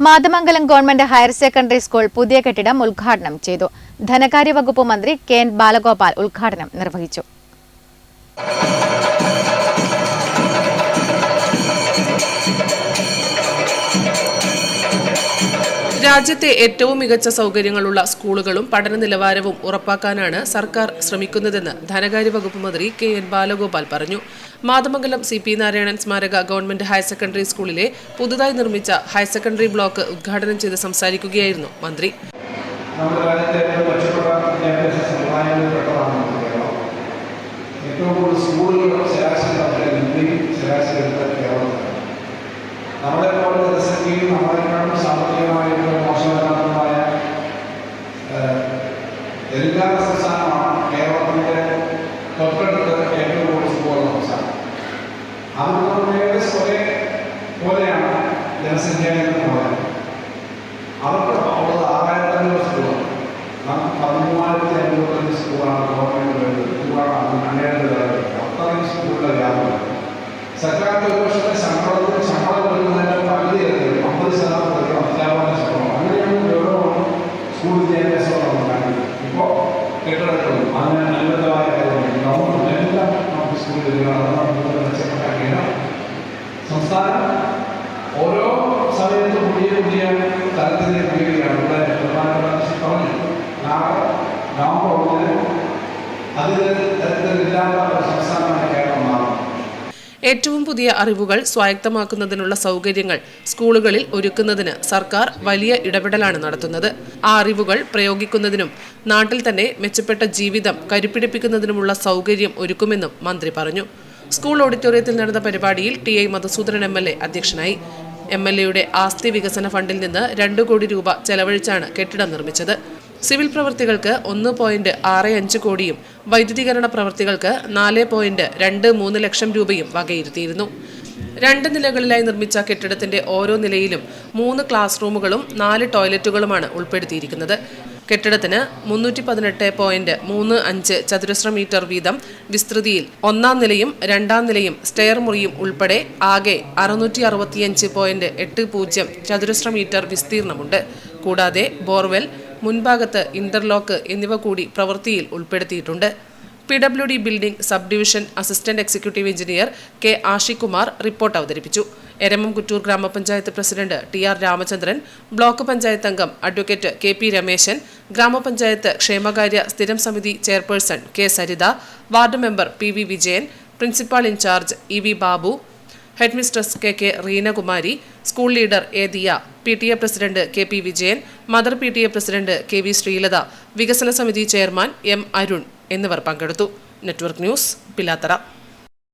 Mathamangalam government higher secondary school പുതിയ കെട്ടിടം ഉദ്ഘാടനം ചെയ്തു. ധനകാര്യ വകുപ്പ് മന്ത്രി കെ എൻ ബാലഗോപാൽ ഉദ്ഘാടനം നിർവഹിച്ചു. രാജ്യത്തെ ഏറ്റവും മികച്ച സൗകര്യങ്ങളുള്ള സ്കൂളുകളും പഠന നിലവാരവും ഉറപ്പാക്കാനാണ് സർക്കാർ ശ്രമിക്കുന്നതെന്ന് ധനകാര്യ വകുപ്പ് മന്ത്രി കെ എൻ ബാലഗോപാൽ പറഞ്ഞു. മാതമംഗലം സി പി നാരായണൻ സ്മാരക ഗവൺമെന്റ് ഹയർ സെക്കൻഡറി സ്കൂളിലെ പുതുതായി നിർമ്മിച്ച ഹയർ സെക്കൻഡറി ബ്ലോക്ക് ഉദ്ഘാടനം ചെയ്ത് സംസാരിക്കുകയായിരുന്നു മന്ത്രി. ഏറ്റവും ജനസംഖ്യയും നമ്മളെക്കാളും സാമ്പത്തികമായിട്ട് മോശമല്ലാത്തതുമായ ഏഹ്, എല്ലാ സംസ്ഥാനമാണ് കേരളത്തിന്റെ തൊട്ടടുത്ത് ഏറ്റവും കൂടുതൽ സ്കൂളുള്ള സംസ്ഥാനം അതുകൊണ്ട് സ്വയം പോലെയാണ് ജനസംഖ്യ എന്ന് പറയുന്നത് അവർക്ക് ഉള്ളത് ആറായിരത്തി അഞ്ഞൂറ് സ്കൂളാണ് നമുക്ക് പതിമൂവായിരത്തി അഞ്ഞൂറ്റഞ്ച് സ്കൂളാണ് ഗവൺമെന്റ് വേണ്ടത് സ്കൂളാണ് അന്നേരം അത്രയും സ്കൂളിലെ വ്യാപനം. സർക്കാരിന്റെ ഒരു വർഷത്തെ സ്കൂൾ വിദ്യാഭ്യാസം ഉണ്ടാക്കുന്നത് ഇപ്പോൾ കെട്ടിടങ്ങളും അങ്ങനെ അനുബന്ധമായ കാര്യങ്ങളും ഗവൺമെൻറ് എല്ലാം നമുക്ക് സ്കൂളിൽ വരികയാണ് അത് നമുക്ക് മെച്ചപ്പെട്ട കേരളം സംസ്ഥാനം ഓരോ സമയത്തും പുതിയ പുതിയ തലത്തിലേക്ക് ഉയരുകയാണ് ഇവിടെ പ്രധാനമന്ത്രി പറഞ്ഞു നാളെ നവംബർ ഒന്നിന് അതിൽ തരത്തിലില്ലാത്ത ഏറ്റവും പുതിയ അറിവുകൾ സ്വായത്തമാക്കുന്നതിനുള്ള സൗകര്യങ്ങൾ സ്കൂളുകളിൽ ഒരുക്കുന്നതിന് സർക്കാർ വലിയ ഇടപെടലാണ് നടത്തുന്നത്. ആ അറിവുകൾ പ്രയോഗിക്കുന്നതിനും നാട്ടിൽ തന്നെ മെച്ചപ്പെട്ട ജീവിതം കരുപ്പിടിപ്പിക്കുന്നതിനുമുള്ള സൗകര്യം ഒരുക്കുമെന്നും മന്ത്രി പറഞ്ഞു. സ്കൂൾ ഓഡിറ്റോറിയത്തിൽ നടന്ന പരിപാടിയിൽ T I Madhusoodanan M L A അധ്യക്ഷനായി. എം എൽ എയുടെ ആസ്തി വികസന ഫണ്ടിൽ നിന്ന് രണ്ടു കോടി രൂപ ചെലവഴിച്ചാണ് കെട്ടിടം നിർമ്മിച്ചത്. സിവിൽ പ്രവൃത്തികൾക്ക് ഒന്ന് പോയിന്റ് ആറ് അഞ്ച് കോടിയും വൈദ്യുതീകരണ പ്രവൃത്തികൾക്ക് നാല് പോയിന്റ് രണ്ട് മൂന്ന് ലക്ഷം രൂപയും വകയിരുത്തിയിരുന്നു. രണ്ട് നിലകളിലായി നിർമ്മിച്ച കെട്ടിടത്തിന്റെ ഓരോ നിലയിലും മൂന്ന് ക്ലാസ് റൂമുകളും നാല് ടോയ്ലറ്റുകളുമാണ് ഉൾപ്പെടുത്തിയിരിക്കുന്നത്. കെട്ടിടത്തിന് മുന്നൂറ്റി പതിനെട്ട് പോയിന്റ് മൂന്ന് അഞ്ച് ചതുരശ്ര മീറ്റർ വീതം വിസ്തൃതിയിൽ ഒന്നാം നിലയും രണ്ടാം നിലയും സ്റ്റെയർ മുറിയും ഉൾപ്പെടെ ആകെ അറുന്നൂറ്റി അറുപത്തിയഞ്ച് പോയിന്റ് എട്ട് പൂജ്യം ചതുരശ്ര മീറ്റർ വിസ്തീർണമുണ്ട്. കൂടാതെ ബോർവെൽ മുൻഭാഗത്ത് ഇന്റർലോക്ക് എന്നിവ കൂടി പ്രവൃത്തിയിൽ ഉൾപ്പെടുത്തിയിട്ടുണ്ട്. P W D building sub division assistant executive engineer K Ashikumar report അവതരിപ്പിച്ചു. എരമം കുറ്റൂർ ഗ്രാമപഞ്ചായത്ത് president T R Ramachandran block panchayat അംഗം അഡ്വക്കേറ്റ് കെ പി രമേശൻ ഗ്രാമപഞ്ചായത്ത് ക്ഷേമകാര്യ സ്ഥിരം സമിതി chairperson K Saritha ward member P V Vijayan principal in charge E V Babu head mistress K K Reenakumari school leader A Diya P T A president K P Vijayan mother P T A president K V Sreelatha വികസന സമിതി chairman M Arun എന്നിവർ പങ്കെടുത്തു. Network news Pilathara.